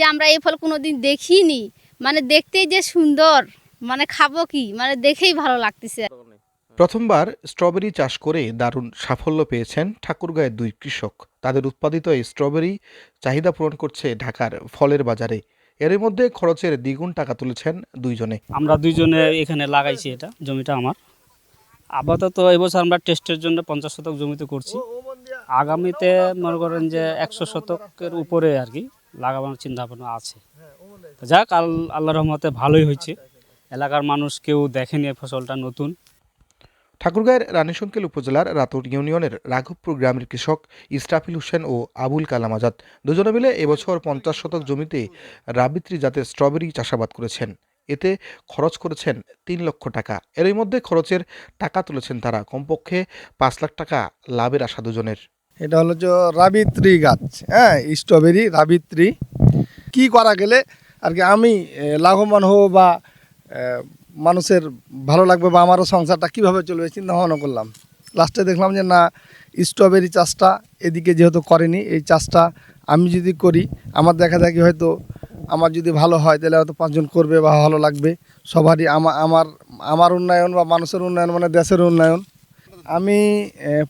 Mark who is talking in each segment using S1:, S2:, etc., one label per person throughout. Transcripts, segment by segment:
S1: যে আমরা এই ফল কোনোদিন দেখিনি। মানে দেখতেই যে সুন্দর মানে খাব কি? মানে দেখেই ভালো লাগতেছে।
S2: প্রথমবার স্ট্রবেরি চাষ করে দারুণ সাফল্য পেয়েছেন ঠাকুরগাঁয়ের দুই কৃষক। তাদের উৎপাদিত এই স্ট্রবেরি চাহিদা পূরণ করছে ঢাকার ফলের বাজারে। এর মধ্যে খরচের দ্বিগুণ টাকা তুলেছেন দুইজনে।
S3: আমরা দুইজনে এখানে লাগাইছি এটা জমিটা আমার। আপাতত এবছর আমরা টেস্টের জন্য পঞ্চাশ শতক জমিতে করছি। আগামীতে মনে করেন যে একশো শতকের উপরে আর কি। লাগানোর চিন্তা ভাবনা আছে তো যাক আল আল্লাহ রহমতে ভালোই হয়েছে। এলাকার মানুষ কেউ দেখেনি এই ফসলটা নতুন।
S2: ঠাকুরগাঁয়ের রানীশঙ্কেল উপজেলার রাতুর ইউনিয়নের রাঘবপুর গ্রামের কৃষক ইস্টাফিল হোসেন ও আবুল কালাম আজাদ দুজনে মিলে এবছর পঞ্চাশ শতক জমিতে রাবিত্রি জাতের স্ট্রবেরি চাষাবাদ করেছেন। এতে খরচ করেছেন তিন লক্ষ টাকা। এরই মধ্যে খরচের টাকা তুলেছেন তারা। কমপক্ষে পাঁচ লাখ টাকা লাভের আশা দুজনের।
S4: এটা হলো যে রাবিত্রি গাছ হ্যাঁ স্ট্রবেরি রাবিত্রি। কি করা গেলে আর কি আমি লাভবান হব বা মানুষের ভালো লাগবে বা আমারও সংসারটা কীভাবে চলবে চিন্তা ভাবনা করলাম। লাস্টে দেখলাম যে না স্ট্রবেরি চাষটা এদিকে যেহেতু করেনি, এই চাষটা আমি যদি করি, আমার দেখা দেখি হয়তো আমার যদি ভালো হয়, তাহলে হয়তো পাঁচজন করবে বা ভালো লাগবে। সবারই আমা- আমার আমার উন্নয়ন বা মানুষের উন্নয়ন মানে দেশের উন্নয়ন। আমি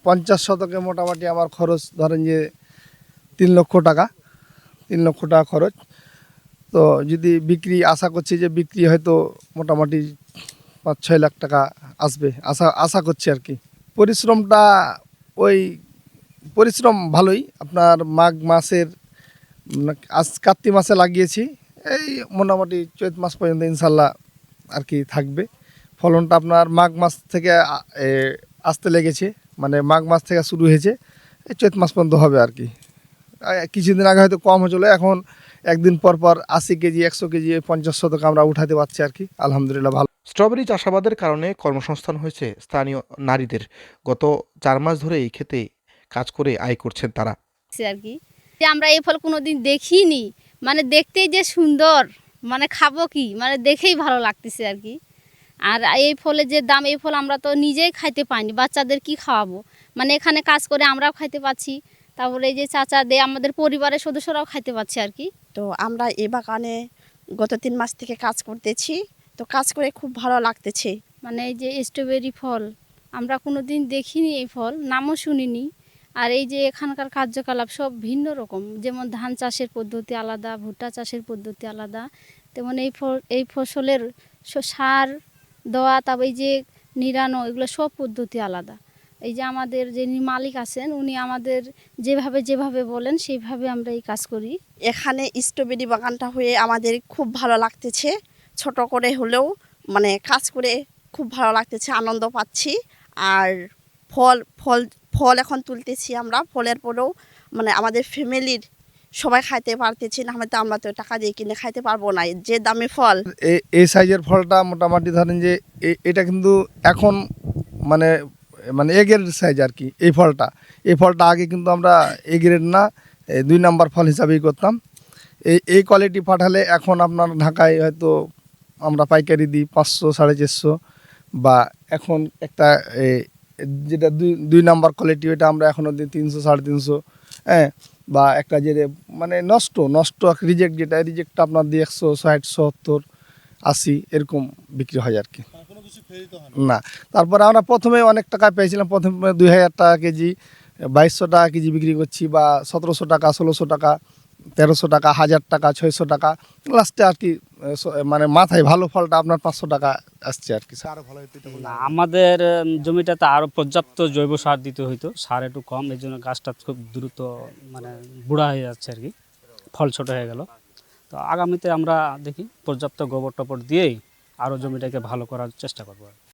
S4: পঞ্চাশ শতকে মোটামুটি আমার খরচ ধরেন যে তিন লক্ষ টাকা, তিন লক্ষ টাকা খরচ। তো যদি বিক্রি, আশা করছি যে বিক্রি হয়তো মোটামুটি পাঁচ, ছয় লাখ টাকা আসবে। আশা আশা করছি আর কি। পরিশ্রমটা ওই, পরিশ্রম ভালোই। আপনার মাঘ মাসের আজ কার্তিক মাসে লাগিয়েছি। এই মোটামুটি চৈত মাস পর্যন্ত ইনশাল্লাহ আর কি থাকবে। ফলনটা আপনার মাঘ মাস থেকে আসতে লেগেছে মানে মাঘ মাস থেকে শুরু হয়েছে এই চৈত মাস পর্যন্ত হবে আর কি। কিছুদিন আগে হয়তো কম হয়েছিল এখন একদিন পর পর আশি কেজি একশো কেজি পঞ্চাশ শতক আমরা উঠাতে পারছি আর কি। আলহামদুলিল্লাহ ভালো।
S2: স্ট্রবেরি চাষাবাদের কারণে কর্মসংস্থান হয়েছে স্থানীয় নারীদের। গত চার মাস ধরে এই ক্ষেতে কাজ করে আয় করছেন তারা।
S1: সে আর কি। যে আমরা এই ফল কোনোদিন দেখিনি মানে দেখতেই যে সুন্দর মানে খাব কি মানে দেখেই ভালো লাগতেছে আর কি। আর এই ফলের যে দাম এই ফল আমরা তো নিজেই খাইতে পাইনি বাচ্চাদের কি খাওয়াবো? মানে এখানে কাজ করে আমরাও খাইতে পাচ্ছি তারপরে এই যে চাচা দে আমাদের পরিবারের সদস্যরাও খাইতে পাচ্ছে আর কি।
S5: তো আমরা এ বাগানে গত তিন মাস থেকে কাজ করতেছি তো কাজ করে খুব ভালো লাগতেছে।
S1: মানে এই যে স্ট্রবেরি ফল আমরা কোনো দিন দেখিনি এই ফল নামও শুনিনি। আর এই যে এখানকার কার্যকলাপ সব ভিন্ন রকম যেমন ধান চাষের পদ্ধতি আলাদা ভুট্টা চাষের পদ্ধতি আলাদা তেমন এই ফল এই ফসলের সার দেওয়া তারপর এই যে নিরানো, এগুলো সব পদ্ধতি আলাদা। এই যে আমাদের যিনি মালিক আছেন, উনি আমাদের যেভাবে যেভাবে বলেন, সেইভাবে আমরা এই কাজ করি।
S5: এখানে স্ট্রবেরি বাগানটা হয়ে আমাদের খুব ভালো লাগতেছে। ছোট করে হলেও মানে কাজ করে খুব ভালো লাগতেছে, আনন্দ পাচ্ছি। আর ফল ফল ফল এখন তুলতেছি আমরা। ফলের পরেও মানে আমাদের ফ্যামিলির সবাই খাইতে পারতেছি না, হয়তো আমরা তো টাকা দিয়ে কিনে খাইতে পারব না, যে দামি ফল।
S4: এই সাইজের ফলটা মোটামুটি ধরেন যে এটা কিন্তু এখন মানে মানে এ গ্রেড সাইজ আর কি, এই ফলটা। এই ফলটা আগে কিন্তু আমরা এ গ্রেড না দুই নাম্বার ফল হিসাবেই করতাম। এই এই কোয়ালিটি পাঠালে এখন আপনার ঢাকায় হয়তো আমরা পাইকারি দিই পাঁচশো, সাড়ে চারশো, বা এখন একটা যেটা দুই দুই নাম্বার কোয়ালিটি ওইটা আমরা এখনও দিই তিনশো, সাড়ে তিনশো। বা একটা যে মানে নষ্ট নষ্ট রিজেক্ট যেটা রিজেক্টটা আপনার দিয়ে একশো ষাট সত্তর আশি এরকম বিক্রি হয় আর কি। না। তারপরে আমরা প্রথমে অনেক টাকা পেয়েছিলাম প্রথমে দুই হাজার টাকা কেজি বাইশশো টাকা কেজি বিক্রি করছি বা সতেরোশো টাকা ষোলোশো টাকা তেরোশো টাকা হাজার টাকা ছয়শো টাকা লাস্টে আর কি মানে মাথায় ভালো ফলটা আপনার পাঁচশো টাকা আসছে আর কি আরও ভালো
S3: না আমাদের জমিটাতে আরও পর্যাপ্ত জৈব সার দিতে হইতো। সার একটু কম এই জন্য গাছটা খুব দ্রুত মানে বুড়া হয়ে যাচ্ছে আর কি। ফল ছোট হয়ে গেল। তো আগামীতে আমরা দেখি পর্যাপ্ত গোবর টবর দিয়েই আরও জমিটাকে ভালো করার চেষ্টা করব। আর কি।